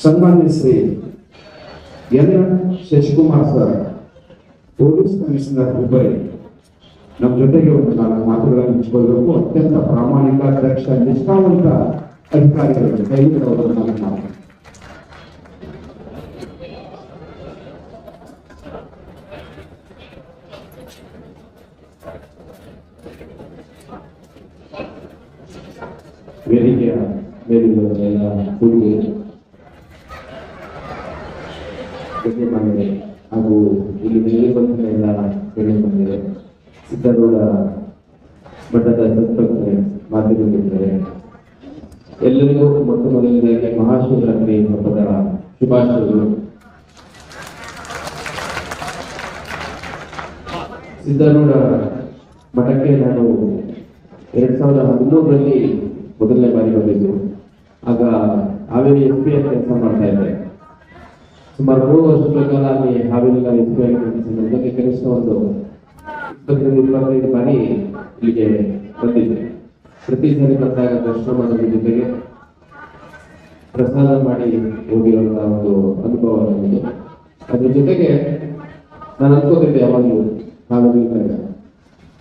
ಸನ್ಮಾನ್ಯ Shri N Shashikumar sir police commissioner Hubballi ನಮ್ಮ ಜೊತೆಗೆ ಒಂದು ನಾಲ್ಕು ಮಾತುಗಳನ್ನು ಹಂಚಿಕೊಳ್ಳಬೇಕು ಅತ್ಯಂತ ಪ್ರಾಮಾಣಿಕ ದಕ್ಷ ನಿಷ್ಠಾವಂತ ಅಧಿಕಾರಿಗಳು ದಯವಿಟ್ಟು ಅವರನ್ನು ನಾನು ಮಾತು ವೇದಿಕೆಯ ಮೇಲಿರುವವರೆಲ್ಲ ಹುಡುಗಿ ಗಣ್ಯಮಾನ್ಯರೇ ಹಾಗೂ ಇಲ್ಲಿ ನೆಲೆಬಂಧನ ಎಲ್ಲ ಗಣ್ಯಮಾನ್ಯರೇ ಸಿದ್ದರೂಢ ಮಠದ ಸತ್ಪತ್ರೆ ಮಾಧ್ಯಮಿದ್ದಾರೆ ಎಲ್ಲರಿಗೂ ಮೊಟ್ಟ ಮೊದಲನೇದಾಗಿ ಮಹಾಶಿವರಾತ್ರಿ ಹಬ್ಬದ ಶುಭಾಶಯಗಳು. ಸಿದ್ದರೂಢ ಮಠಕ್ಕೆ ನಾನು ಎರಡ್ ಸಾವಿರದ ಹದಿಮೂರರಲ್ಲಿ ಮೊದಲನೇ ಬಾರಿ ಬಂದಿದ್ದು. ಆಗ ಹಾವೇರಿ ಎಸ್ ಪಿ ಕೆಲಸ ಮಾಡ್ತಾ ಇದ್ದೆ. ಸುಮಾರು ಮೂರು ವರ್ಷಗಳ ಕಾಲ ಅಲ್ಲಿ ಹಾವೇರಿ ಎಸ್ ಪಿ ನನಗೆ ಕನಿಷ್ಠ ಒಂದು ಇಪ್ಪತ್ತರಿಂದ ಇಪ್ಪತ್ತೈದು ಬಾರಿ ಇಲ್ಲಿಗೆ ಬಂದಿದ್ದೆ ಪ್ರತಿ ಸಾರಿ ಬಂದಾಗ ದರ್ಶನ ಮಾಡೋದ್ರ ಜೊತೆಗೆ ಪ್ರಸಾದ ಮಾಡಿ ಹೋಗಿರುವಂತಹ ಒಂದು ಅನುಭವ ನನ್ನದು ಅದ್ರ ಜೊತೆಗೆ ನಾನು ಅನ್ಕೋತಿದ್ದೆ ಯಾವಾಗಲೂ ನಗರ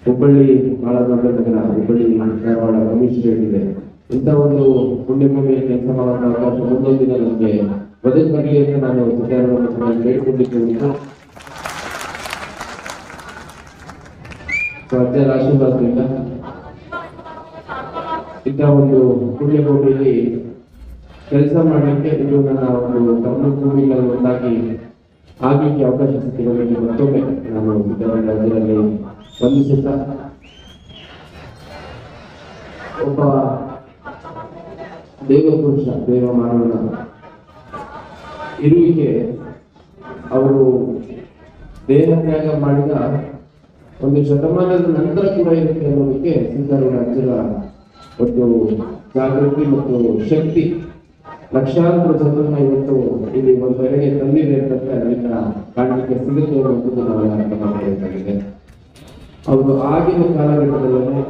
ಹುಬ್ಬಳ್ಳಿ ಬಹಳ ದೊಡ್ಡ ನಗರ ಹುಬ್ಬಳ್ಳಿ ಧಾರವಾಡ ಕಮಿಷನ್ ಇದೆ ಇಂಥ ಒಂದು ಪುಣ್ಯಭೂಮಿಯಲ್ಲಿ ಕೆಲಸ ಮಾಡುವಂತ ಅವಕಾಶ ಮುಂದೊಂದು ದಿನ ನನಗೆ ಬರಲಿ ಅಂತ ನಾನು ಸರ್ಕಾರವನ್ನು ಬೇಡಿಕೊಂಡಿದ್ದೆ ಅಜ್ಜರ ಆಶೀರ್ವಾದದಿಂದ ಇಂಥ ಒಂದು ಪುಣ್ಯಭೂಮಿಯಲ್ಲಿ ಕೆಲಸ ಮಾಡಲಿಕ್ಕೆ ಇದು ನನ್ನ ಒಂದು ತಮ್ಮ ಭೂಮಿಗಳಲ್ಲಿ ಒಂದಾಗಿ ಆಗಲಿಕ್ಕೆ ಅವಕಾಶ ಸಿಕ್ಕಿರೋದಕ್ಕೆ ಮತ್ತೊಮ್ಮೆ ನಾನು ಸಿದ್ದರಾಮಯ್ಯ ರಾಜ್ಯದಲ್ಲಿ ವಂದಿಸುತ್ತಾ ಒಬ್ಬ ದೇವಪುರುಷ ದೇವ ಮಾನವನ ಇರುವಿಕೆ ಅವರು ದೇಹ ತ್ಯಾಗ ಮಾಡಿದ ಒಂದು ಶತಮಾನದ ನಂತರ ಕೂಡ ಇರುತ್ತೆ ಅನ್ನೋದಕ್ಕೆ ಸಿದ್ದರಾಮಯ್ಯ ರಾಜ್ಯದ ಒಂದು ಜಾಗೃತಿ ಮತ್ತು ಶಕ್ತಿ. ಲಕ್ಷಾಂತರ ಜನರನ್ನ ಇವತ್ತು ಇಲ್ಲಿ ಒಂದು ಬೆಳೆಗೆ ತಂದಿದೆ ಅಂತಂದ್ರೆ ಅದನ್ನ ಕಾಣಲಿಕ್ಕೆ ಸಿಗುತ್ತೆ ಅನ್ನೋದನ್ನು ನಾವೆಲ್ಲ ಅರ್ಥ ಮಾಡಬೇಕಾಗಿದೆ ಅವರು ಆಗಿನ ಕಾಲಘಟ್ಟದಲ್ಲೇ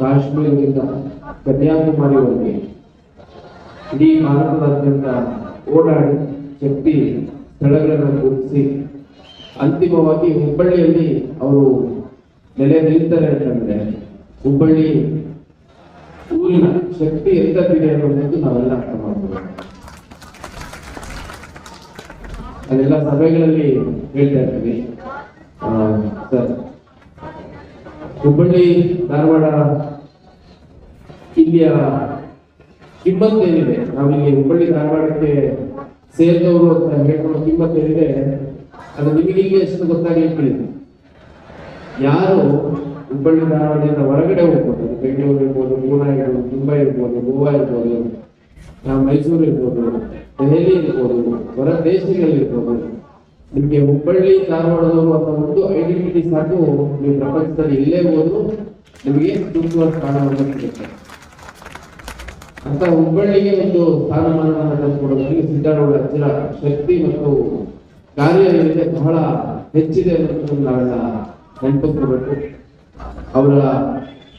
ಕಾಶ್ಮೀರದಿಂದ ಕನ್ಯಾಕುಮಾರಿವರೆಗೆ ಇಡೀ ಭಾರತದಾದ್ಯಂತ ಓಡಾಡಿ ಶಕ್ತಿ ಸ್ಥಳಗಳನ್ನು ಗುರುತಿಸಿ ಅಂತಿಮವಾಗಿ ಹುಬ್ಬಳ್ಳಿಯಲ್ಲಿ ಅವರು ನೆಲೆ ನಿಲ್ತಾರೆ ಅಂತಂದ್ರೆ ಹುಬ್ಬಳ್ಳಿ ಊರಿನ ಶಕ್ತಿ ಎಂತದಿದೆ ಅನ್ನೋದು ನಾವೆಲ್ಲ ಅರ್ಥ ಮಾಡ್ಬೋದು. ಅದೆಲ್ಲ ಸಭೆಗಳಲ್ಲಿ ಹೇಳ್ತಾ ಇರ್ತೀವಿ. ಸರ್, ಹುಬ್ಬಳ್ಳಿ, ಧಾರವಾಡ ಇಲ್ಲಿಯ ಕಿಮ್ಮತ್ ಏನಿದೆ ನಾವಿಲ್ಲಿ ಹುಬ್ಬಳ್ಳಿ, ಧಾರವಾಡಕ್ಕೆ ಸೇರಿದವರು ಅಂತ ಹೇಳ್ಕೊಳ್ಳೋ ಕಿಮ್ಮತ್ ಏನಿದೆ ಅದು ನಿಮಗೆ ಇಲ್ಲಿ ಎಷ್ಟು ಗೊತ್ತಾಗಲಿಕ್ಕೆ ಯಾರು ಹುಬ್ಬಳ್ಳಿ ಧಾರವಾಡದಿಂದ ಹೊರಗಡೆ ಹೋಗ್ಬೋದು, ಬೆಂಗಳೂರು ಇರ್ಬೋದು ಪೂನಾ ಇರ್ಬೋದು, ಮುಂಬೈ ಇರ್ಬೋದು, ಗೋವಾ ಇರ್ಬೋದು ಮೈಸೂರು ಇರ್ಬೋದು, ದೆಹಲಿ ಇರ್ಬೋದು, ಹೊರ ದೇಶಗಳಲ್ಲಿರ್ಬೋದು ನಿಮಗೆ ಹುಬ್ಬಳ್ಳಿ, ಧಾರವಾಡದವರು ಅಂತ ಒಂದು ಐಡೆಂಟಿಟಿ ಸಾಕು, ನೀವು ಪ್ರಪಂಚದಲ್ಲಿ ಇಲ್ಲೇ ಹೋದ್ರು ನಿಮಗೆ ತುಂಬುವ ಸ್ಥಾನವನ್ನು ಸಿಗುತ್ತೆ. ಅಂತ ಹುಬ್ಬಳ್ಳಿಗೆ ಒಂದು ಸ್ಥಾನಮಾನವನ್ನು ತಂದುಕೊಡೋದ್ರಲ್ಲಿ ಸಿದ್ದಾರೂಢ ಅಜ್ಜರ ಶಕ್ತಿ ಮತ್ತು ಕಾರ್ಯ ಬಹಳ ಹೆಚ್ಚಿದೆ ಅನ್ನೋದನ್ನು ನಾವೆಲ್ಲ ನೆನಪಿಸ್ಕೋಬೇಕು ಅವರ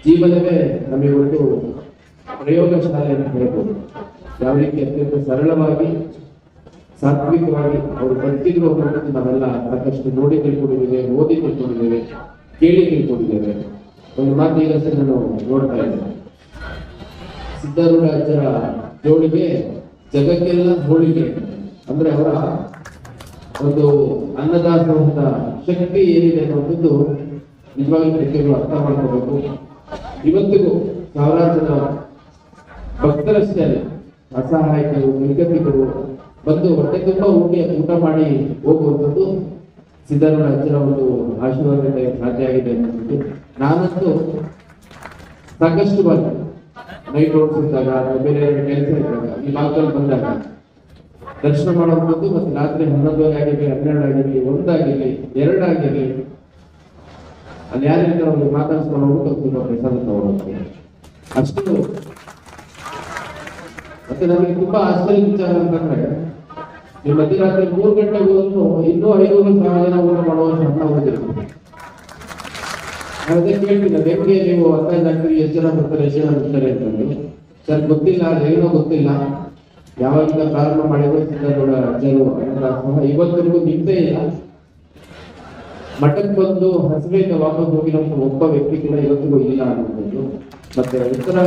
ಜೀವನವೇ ನಮಗೆ ಒಂದು ಪ್ರಯೋಗಶಾಲೆ ಅಂತ ಹೇಳ್ಬೋದು. ಯಾವ ರೀತಿ ಅತ್ಯಂತ ಸರಳವಾಗಿ, ಸಾತ್ವಿಕವಾಗಿ ಅವರು ಬದುಕಿದ್ರು ಅನ್ನೋದನ್ನು ನಾವೆಲ್ಲ ಸಾಕಷ್ಟು ನೋಡಿ ತಿಳ್ಕೊಂಡಿದ್ದೇವೆ, ಓದಿ ತಿಳ್ಕೊಂಡಿದ್ದೇವೆ, ಕೇಳಿ ತಿಳ್ಕೊಂಡಿದ್ದೇವೆ. ಒಂದು ಮಾತು ಈಗಷ್ಟೇ ನಾನು ನೋಡ್ತಾ ಇದ್ದೇನೆ. ಸಿದ್ದರಾಮಯ್ಯರ ಜೋಳಿಗೆ ಜಗಕ್ಕೆಲ್ಲ ಹೋಳಿಗೆ. ಅಂದ್ರೆ ಅವರ ಒಂದು ಅನ್ನದಾಸವಂತ ಶಕ್ತಿ ಏನಿದೆ ಅನ್ನೋದು ನಿಜವಾಗ್ಲೂ ಪ್ರತಿಯೊಬ್ಬರು ಅರ್ಥ ಮಾಡ್ಕೋಬೇಕು. ಇವತ್ತಿಗೂ ಸಾವಿರಾರು ಜನ ಭಕ್ತರಷ್ಟೇ ಅಸಹಾಯಕರು, ನಿರ್ಗತಿಕರು ಬಂದು ಹೊಟ್ಟೆ ತುಂಬ ಊಟ ಊಟ ಮಾಡಿ ಹೋಗುವಂಥದ್ದು ಸಿದ್ದರಾಮಯ್ಯ ಅಜ್ಜರ ಒಂದು ಆಶೀರ್ವಾದಕ್ಕೆ ಸಾಧ್ಯ ಆಗಿದೆ ಅನ್ನೋದು ನಾನಂತೂ ಸಾಕಷ್ಟು ಬಾರಿ ನೈಟ್ ಓಡಿಸಿದ್ದಾಗ ಬೇರೆ ಬೇರೆ ಕೆಲಸ ಇದ್ದಾಗ, ಈ ಮಾರ್ಗದಲ್ಲಿ ಬಂದಾಗ ದರ್ಶನ ಮಾಡಬಹುದು ಮತ್ತೆ ರಾತ್ರಿ ಹನ್ನೊಂದುವರೆ ಆಗಿರಲಿ ಹನ್ನೆರಡು ಆಗಿರಲಿ ಒಂದಾಗಿರಲಿ ಎರಡಾಗಿರಲಿ ಅಲ್ಲಿ ಯಾರಿಂದ ಅವ್ರಿಗೆ ಮಾತಾಡಿಸ್ಕೊಂಡು ತುಂಬ ಪ್ರಸಾದ ತಗೊಂಡು ಅಷ್ಟು. ಮತ್ತೆ ನಮಗೆ ತುಂಬಾ ಆಶ್ಚರ್ಯ ವಿಚಾರ ಅಂತಂದ್ರೆ ನೀವು ಮಧ್ಯರಾತ್ರಿ ಮೂರು ಗಂಟೆಗೆ ಹೋದ್ರು ಇನ್ನೂ ಐನೂರು ಸಾವಿರ ಜನ ಊಟ ಹಣ ಹೋಗಿರ್ತೀವಿ ಬೇಕೇ ಅದೇ ಕೇಳ್ತೀನಿ ನೀವು ಅಂದಾಜು ಹಾಕ್ತೀರಿ ಎಷ್ಟು ಜನ ಬರ್ತಾರೆ, ಎಷ್ಟು ಜನ ಬರ್ತಾರೆ ಅಂತಂದು. ಸರ್, ಗೊತ್ತಿಲ್ಲ ಏನೋ ಗೊತ್ತಿಲ್ಲ. ಯಾವಾಗಿಂದ ಪ್ರಾರಂಭ ಮಾಡಿದ್ರು ಸಿದ್ದಗೌಡ ರಾಜರು ಅನ್ನದಾಸೋಹ ಇವತ್ತಿಗೂ ನಿಂತೇ ಇಲ್ಲ. ಮಠಕ್ಕೆ ಬಂದು ಹಸಿವೆಯಿಂದ ವಾಪಸ್ ಹೋಗಿರುವಂತ ಒಬ್ಬ ವ್ಯಕ್ತಿ ಕೂಡ ಇವತ್ತಿಗೂ ಇಲ್ಲ ಅನ್ನೋದು ಮತ್ತೆ ಉತ್ತರ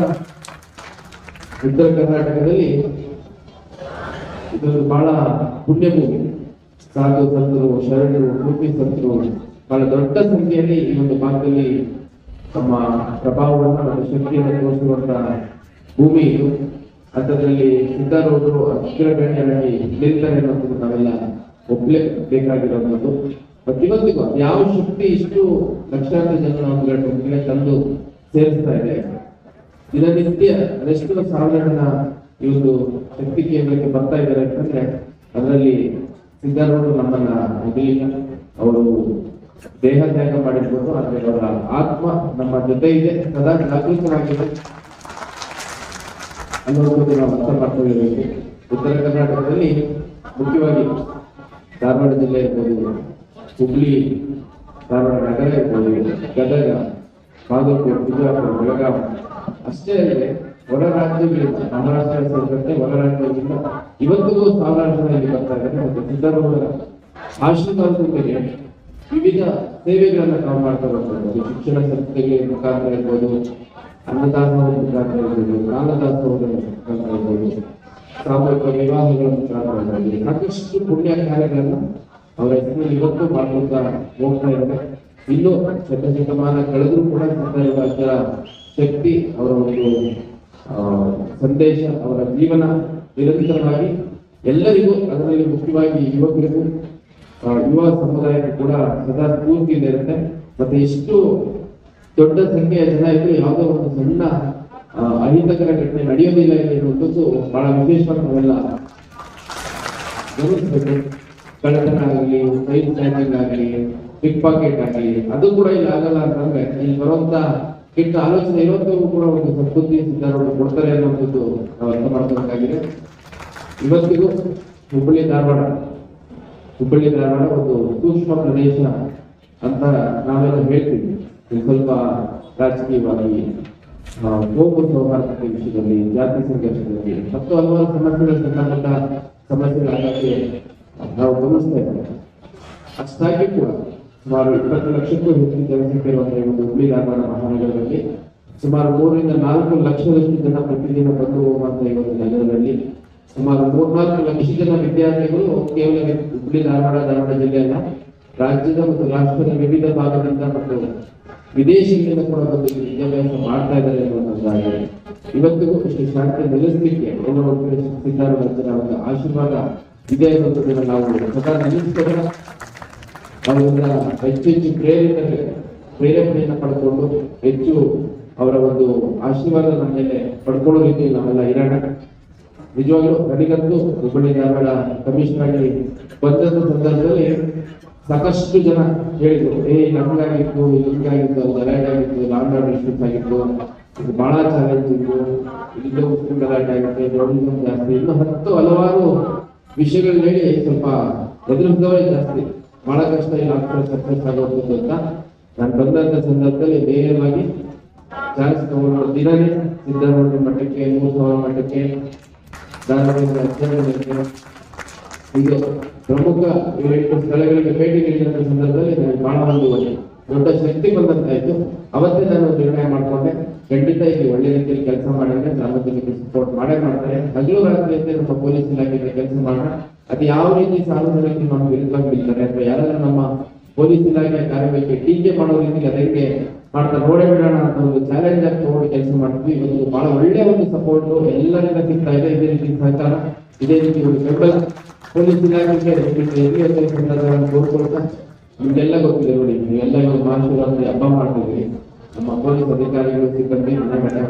ಉತ್ತರ ಕರ್ನಾಟಕದಲ್ಲಿ ಇದೊಂದು ಬಹಳ ಪುಣ್ಯ ಭೂಮಿ ಸಾಧು ಸಂತರು, ಶರಣರು ಸೂಫಿ ಸಂತರು, ಬಹಳ ದೊಡ್ಡ ಸಂಖ್ಯೆಯಲ್ಲಿ ಈ ಒಂದು ಭಾಗದಲ್ಲಿ ತಮ್ಮ ಪ್ರಭಾವವನ್ನು ಶಕ್ತಿಯನ್ನು ತೋರಿಸುವಂತ ಭೂಮಿ ಇದು. ಅಂಥದ್ರಲ್ಲಿ ಸಿದ್ಧಾರೂಢರು ಅಕ್ಷರಗಣ್ಯರಾಗಿ ನಿಲ್ತಾರೆ ಅನ್ನೋದನ್ನು ನಾವೆಲ್ಲ ಒಪ್ಲೇ ಬೇಕಾಗಿರೋದು. ಮತ್ತೆ ಇವತ್ತಿಗೂ ಯಾವ ಶಕ್ತಿ ಇಷ್ಟು ಲಕ್ಷಾಂತರ ಜನ ಒಂದು ತಂದು ಸೇರಿಸ್ತಾ ಇದೆ? ದಿನನಿತ್ಯ ಅದೆಷ್ಟು ಸಾವಿರ ಈ ಒಂದು ಶಕ್ತಿ ಕೇಂದ್ರಕ್ಕೆ ಬರ್ತಾ ಇದ್ದಾರೆ ಅಂತಂದ್ರೆ ಅದರಲ್ಲಿ ಸಿದ್ಧಾರೂಢರು ನಮ್ಮನ್ನ ಮೊದಲಿನ ಅವರು ದೇಹ ತ್ಯಾಗ ಮಾಡಿರ್ಬೋದು, ಆದ್ರೆ ಅವರ ಆತ್ಮ ನಮ್ಮ ಜೊತೆ ಇದೆ, ಸದಾ ಜಾಗೃತವಾಗಿದೆ ಅನ್ನೋದು ನಾವು ಅರ್ಥ ಮಾಡ್ಕೊಂಡಿರಬೇಕು ಉತ್ತರ ಕರ್ನಾಟಕದಲ್ಲಿ ಮುಖ್ಯವಾಗಿ ಧಾರವಾಡ ಜಿಲ್ಲೆ ಇರ್ಬೋದು, ಹುಬ್ಳಿ, ಧಾರವಾಡ ನಗರ ಇರ್ಬೋದು, ಗದಗ, ಬಾಗಲಕೋಟೆ, ಬಿಜಾಪುರ, ಬೆಳಗಾವಿ. ಅಷ್ಟೇ ಅಲ್ಲದೆ ಹೊರ ರಾಜ್ಯಗಳಿಂದ ಮಹಾರಾಷ್ಟ್ರ ಸೇರಿದಂತೆ ಹೊರ ರಾಜ್ಯಗಳಿಂದ ಇವತ್ತಿಗೂ ಸಾವಿರಾರು ಬರ್ತಾ ಇದ್ದಾರೆ ಮತ್ತು ಸಿದ್ದರಾಮಯ್ಯ ಆಶೀರ್ವಾದದೊಂದಿಗೆ ವಿವಿಧ ಸೇವೆಗಳನ್ನು ನಾವು ಮಾಡ್ತಾ ಬರ್ಬೋದು ಶಿಕ್ಷಣ ಸಂಸ್ಥೆಗಳ ಮುಖಾಂತರ ಇರ್ಬೋದು ಅನ್ನದಾಸೋಹದ ಮುಖಾಂತರ ಇರ್ಬೋದು ಜ್ಞಾನದಾಸೋಹದ ಮುಖಾಂತರ ಇರ್ಬೋದು ಸಾಮೂಹಿಕ ವಿವಾಹಗಳ ಮುಖಾಂತರ ಇರ್ಬೋದು ಸಾಕಷ್ಟು ಪುಣ್ಯ ಕಾರ್ಯಗಳನ್ನ ಅವರ ಹೆಸರಿನಲ್ಲಿ ಇವತ್ತು ಮಾಡ್ಕೊಳ್ತಾ ಹೋಗ್ತಾ ಇದ್ದಾರೆ. ಇನ್ನು ಶತ ಶತಮಾನ ಕಳೆದ್ರೂ ಕೂಡ ಸಿದ್ದರಾಮಯ್ಯ ಶಕ್ತಿ ಅವರ ಒಂದು ಸಂದೇಶ ಅವರ ಜೀವನ ನಿರಂತರವಾಗಿ ಎಲ್ಲರಿಗೂ ಅದರಲ್ಲಿ ಮುಖ್ಯವಾಗಿ ಯುವಕರಿಗೂ ಯುವ ಸಮುದಾಯಕ್ಕೂ ಕೂಡ ಸದಾ ಸ್ಫೂರ್ತಿ ಇರುತ್ತೆ. ಮತ್ತೆ ಎಷ್ಟು ದೊಡ್ಡ ಸಂಖ್ಯೆಯ ಜನ ಇದ್ರೆ ಯಾವುದೋ ಒಂದು ಸಣ್ಣ ಅಹಿತಕರ ಘಟನೆ ನಡೆಯೋದಿಲ್ಲ ಎನ್ನುವಂಥದ್ದು ಬಹಳ ವಿಶೇಷವಾಗಿ ನಾವೆಲ್ಲ ಗಮನಿಸಬೇಕು. ಕಳ್ಳತನ ಆಗಲಿ ಸೈಡ್ ಸ್ಟ್ಯಾಂಡಿಂಗ್ ಆಗಲಿ ಪಿಕ್ ಪಾಕೆಟ್ ಆಗಲಿ, ಅದು ಕೂಡ ಇಲ್ಲಿ ಆಗಲ್ಲ ಅಂತಂದ್ರೆ ಇಲ್ಲಿ ಬರುವಂತ ಕೆಟ್ಟ ಆಲೋಚನೆ ಇರೋದು ಕೂಡ ಒಂದು ಸಂಸ್ಕೃತಿ ಸಿದ್ಧಾರವನ್ನು ಕೊಡ್ತಾರೆ ಅನ್ನುವಂಥದ್ದು ನಾವು ಅರ್ಥ ಮಾಡ್ಕೋಬೇಕಾಗಿದೆ ಇವತ್ತಿಗೂ ಹುಬ್ಬಳ್ಳಿ ಧಾರವಾಡ ಹುಬ್ಬಳ್ಳಿ ಧಾರವಾಡ ಒಂದು ಸೂಕ್ಷ್ಮ ಪ್ರದೇಶ ಅಂತ ನಾವೆಲ್ಲ ಹೇಳ್ತೀವಿ. ಇದು ಸ್ವಲ್ಪ ರಾಜಕೀಯವಾಗಿ ಆ, ಕೋಮು ಸೌಹಾರ್ದತೆ ವಿಷಯದಲ್ಲಿ ಜಾತಿ ಸಂಘರ್ಷದಲ್ಲಿ ಮತ್ತು ಹಲವಾರು ಸಮಸ್ಯೆಗಳ ಸಂಬಂಧ ಸಮಸ್ಯೆಗಳಾಗಕ್ಕೆ ನಾವು ಗಮನಿಸ್ತಾ ಇದ್ದೇವೆ. ಅಷ್ಟಾಗಿ ಕೂಡ ಸುಮಾರು ಇಪ್ಪತ್ತು ಲಕ್ಷಕ್ಕೂ ಹೆಚ್ಚಿನ ಜನಸಂಖ್ಯೆ ಇರುವಂತಹ ಈ ಒಂದು ಹುಬ್ಳಿ ಧಾರವಾಡ ಮಹಾನಗರದಲ್ಲಿ ಸುಮಾರು ಮೂರರಿಂದ ನಾಲ್ಕು ಲಕ್ಷದಷ್ಟು ಜನ ಪ್ರತಿದಿನ ಬಂದು ಹೋಗುವಂತಹ ಈ ಒಂದು ನಗರದಲ್ಲಿ ಸುಮಾರು ಮೂರ್ನಾಲ್ಕು ಲಕ್ಷ ಜನ ವಿದ್ಯಾರ್ಥಿಗಳು ಕೇವಲ ಹುಬ್ಳಿ ಧಾರವಾಡ ಧಾರವಾಡ ಜಿಲ್ಲೆಯಲ್ಲ ರಾಜ್ಯದ ಮತ್ತು ರಾಷ್ಟ್ರದ ವಿವಿಧ ಭಾಗದಿಂದ ಮತ್ತು ವಿದೇಶಗಳಿಂದ ಕೂಡ ಬಂದು ವಿದ್ಯಾಭ್ಯಾಸ ಮಾಡ್ತಾ ಇದ್ದಾರೆ ಆಗಿದೆ ಇವತ್ತಿಗೂ ಇಷ್ಟು ಶಾಂತಿ ನೆಲೆಸಲಿಕ್ಕೆ ಎಲ್ಲ ಒಂದು ಸಿದ್ಧಾರೂಢರ ಒಂದು ಆಶೀರ್ವಾದ ಇದೆ ಅನ್ನುವಂಥದ್ದನ್ನು ನಾವು ಸದಾ ನೆನೆಸ್ಕೊಂಡ್ರೆ ಅವರಿಂದ ಹೆಚ್ಚು ಹೆಚ್ಚು ಪ್ರೇರಿತ ಪ್ರೇರೇಪಣೆಯನ್ನು ಪಡ್ಕೊಂಡು ಹೆಚ್ಚು ಅವರ ಒಂದು ಆಶೀರ್ವಾದ ನಮ್ಮ ಮೇಲೆ ಪಡ್ಕೊಳ್ಳೋ ರೀತಿ ನಾವೆಲ್ಲ ಇರೋಣ ನಿಜವಾಗ್ಲೂ ನನಗಂತೂ ಹುಬ್ಬಳ್ಳಿ ಧಾರವಾಡ ಕಮಿಷನರ್ ಆಗಿ ಬಂದಂತ ಸಂದರ್ಭದಲ್ಲಿ ಸಾಕಷ್ಟು ಜನ ಹೇಳಿದ್ರು, ಏ, ನಮ್ಗಾಗಿತ್ತು ಹಿಂಗಾಗಿತ್ತು ಗಲಾಟೆ ಆಗಿತ್ತು ಆರ್ಡರ್ ಇಶ್ಯೂಸ್ ಆಗಿತ್ತು ಇದು ಬಹಳ ಚಾಲೆಂಜ್ ಇತ್ತು ಇಲ್ಲೂ ಮುಸ್ಲಿಂ ಗಲಾಟೆ ಆಗುತ್ತೆ ಜಾಸ್ತಿ, ಇನ್ನು ಹತ್ತು ಹಲವಾರು ವಿಷಯಗಳನ್ನ ಹೇಳಿ ಸ್ವಲ್ಪ ಎದುರಿಸಿದವರೇ ಜಾಸ್ತಿ. ಬಹಳ ಕಷ್ಟ ಇಲ್ಲ ಸಕ್ಸಸ್ ಆಗೋದು ಅಂತ. ನಾನು ಬಂದಂತ ಸಂದರ್ಭದಲ್ಲಿ ನೇರವಾಗಿ ಚಾನ್ಸ್ ತಗೊಂಡು ದಿನನೇ ಸಿದ್ದರಾಮಯ್ಯ ಮಠಕ್ಕೆ, ಮೂರು ಸಾವಿರ ಮಠಕ್ಕೆ ಹೀಗೆ ಪ್ರಮುಖ ಸ್ಥಳಗಳಿಗೆ ಭೇಟಿ ನೀಡಿದಂತ ಸಂದರ್ಭದಲ್ಲಿ ನನಗೆ ಬಹಳ ಒಂದು ದೊಡ್ಡ ಶಕ್ತಿ ಬಂದಂತಾಯ್ತು ಅವತ್ತೇ ನಾನು ನಿರ್ಣಯ ಮಾಡ್ಕೊಂಡೆ. ಖಂಡಿತ ಇಲ್ಲಿ ಒಳ್ಳೆ ರೀತಿಯಲ್ಲಿ ಕೆಲಸ ಮಾಡಿದ್ರೆ ಸಾರ್ವಜನಿಕರಿಗೆ ಸಪೋರ್ಟ್ ಮಾಡೇ ಮಾಡ್ತಾರೆ. ಹಗಲು ರಾತ್ರಿ ನಮ್ಮ ಪೊಲೀಸ್ ಇಲಾಖೆಯಲ್ಲಿ ಕೆಲಸ ಮಾಡೋಣ. ಅದು ಯಾವ ರೀತಿ ಸಾರ್ವಜನಿಕರು ನಮ್ಮ ವಿರುದ್ಧವಾಗಿ ನಿಲ್ತಾರೆ ಅಥವಾ ಯಾರಾದ್ರೂ ನಮ್ಮ ಪೊಲೀಸ್ ಇಲಾಖೆ ಕಾರ್ಯಕ್ಕೆ ಟೀಕೆ ಮಾಡೋ ರೀತಿಗೆ ಅದಕ್ಕೆ ಮಾಡ್ತಾ ನೋಡೇ ಬಿಡೋಣ ಅಂತ ಒಂದು ಚಾಲೆಂಜ್ ಆಗಿ ತಗೊಂಡು ಕೆಲಸ ಮಾಡ್ತೀವಿ. ಇವತ್ತು ಬಹಳ ಒಳ್ಳೆಯ ಒಂದು ಸಪೋರ್ಟ್ ಎಲ್ಲರಿಂದ ಸಿಗ್ತಾ ಇದೆ. ಇದೇ ರೀತಿ ಸಹಕಾರ, ಇದೇ ರೀತಿ ಒಂದು ಬೆಂಬಲ. ಪೊಲೀಸ್ ಸಂದರ್ಭದಲ್ಲಿ ಕೋರ್ಕೊಳ್ತಾ ನಿಮ್ಗೆಲ್ಲ ಗೊತ್ತಿದೆ ನೋಡಿ. ನೀವೆಲ್ಲ ಇವಾಗ ಮಹಾಶಿವರಾತ್ರಿ ಹಬ್ಬ ಮಾಡ್ತಿದ್ರಿ ನಮ್ಮ ಪೊಲೀಸ್ ಅಧಿಕಾರಿಗಳು ಸಿಬ್ಬಂದಿ ಮನೆ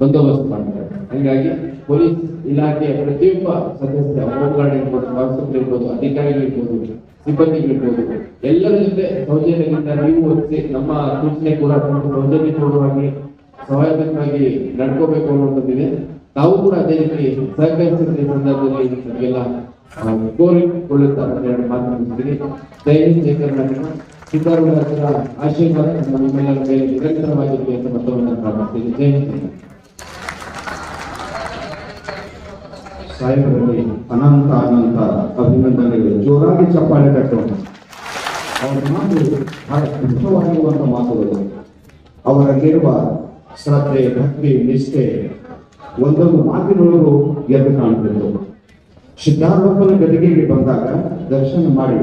ಬಂದೋಬಸ್ತ್ ಮಾಡ್ತಾರೆ. ಹಂಗಾಗಿ ಪೊಲೀಸ್ ಇಲಾಖೆಯ ಪ್ರತಿಯೊಬ್ಬ ಸದಸ್ಯ ಹೋಮ್ ಗಾರ್ಡ್ ಇರ್ಬೋದು ಕಾನ್ಸ್ಟೇಬಲ್ ಇರ್ಬೋದು ಅಧಿಕಾರಿಗಳಿರ್ಬೋದು ಸಿಬ್ಬಂದಿಗಳಿರ್ಬೋದು ಎಲ್ಲರ ಜೊತೆ ಸೌಜನ್ಯದಿಂದ ನೀವು ಒತ್ತಿಸಿ ನಮ್ಮ ಸೂಚನೆ ಕೂಡ ಸೌಜನ್ಯ ಸಹಾಯಕವಾಗಿ ನಡ್ಕೋಬೇಕು ಅನ್ನುವಂಥದ್ದಿದೆ. ತಾವು ಕೂಡ ಅದೇ ರೀತಿ ಸಹಕರಿಸಿದ ಸಂದರ್ಭದಲ್ಲಿ ನಮಗೆಲ್ಲ ಆ, ಕೋರಿಕೊಳ್ಳುತ್ತಾ ಎರಡು ಮಾತು ಮುಗಿಸ್ತೀನಿ ಜೈ ಹಿಂದ್ ಜೈ ಕರ್ನಾಟಕ ಸಿದ್ದರಾಮಯ್ಯ ಆಶೀರ್ವಾದ ನಮ್ಮ ನಿಮ್ಮೆಲ್ಲರ ಮೇಲೆ ನಿರಂತರವಾಗಿರಲಿ ಅಂತ ಮತ್ತೊಮ್ಮೆ ನಾನು ಪ್ರಾರ್ಥಿಸ್ತೀನಿ ಜೈ ಹಿಂದ್. ಜೈ ಕರ್ನಾಟಕ. ಸಾಹೇಬರಲ್ಲಿ ಅನಂತ ಅನಂತ ಅಭಿನಂದನೆಗಳು. ಜೋರಾಗಿ ಚಪ್ಪಾಳೆ ಕಟ್ಟೋಣ ಅವರ ಮಾತು ಬಹಳ ಸ್ಪಷ್ಟವಾಗಿರುವಂತ ಮಾತುಗಳು. ಅವರಲ್ಲಿರುವ ಶ್ರದ್ಧೆ ಭಕ್ತಿ ನಿಷ್ಠೆ ಒಂದೊಂದು ಮಾತಿನೊಳಗೂ ಎದ್ದು ಕಾಣ್ತಿದ್ರು ಸಿದ್ಧಾರ್ಥಪ್ಪನ ಗದಿಗೆಗೆ ಬಂದಾಗ ದರ್ಶನ ಮಾಡಿ,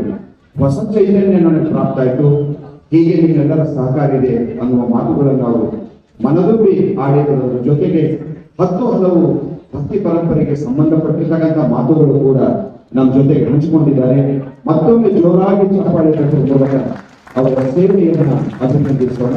ಹೊಸ ಚೈತನ್ಯ ನನಗೆ ಪ್ರಾಪ್ತ ಆಯಿತು. ಹೀಗೆ ನಿಮ್ಮೆಲ್ಲರ ಸಹಕಾರ ಇದೆ ಅನ್ನುವ ಮಾತುಗಳನ್ನು ಅವರು ಮನದುಂಬಿ ಆಡಿದರ ಜೊತೆಗೆ ಹತ್ತು ಹಲವು ಭಕ್ತಿ ಪರಂಪರೆಗೆ ಸಂಬಂಧಪಟ್ಟಿರ್ತಕ್ಕಂಥ ಮಾತುಗಳು ಕೂಡ ನಮ್ಮ ಜೊತೆಗೆ ಹಂಚಿಕೊಂಡಿದ್ದಾರೆ. ಮತ್ತೊಮ್ಮೆ ಜೋರಾಗಿ ಚಪ್ಪಾಳೆ ಮೂಲಕ ಅವರ ಸೇವೆಯನ್ನು ಅಭಿನಂದಿಸೋಣ.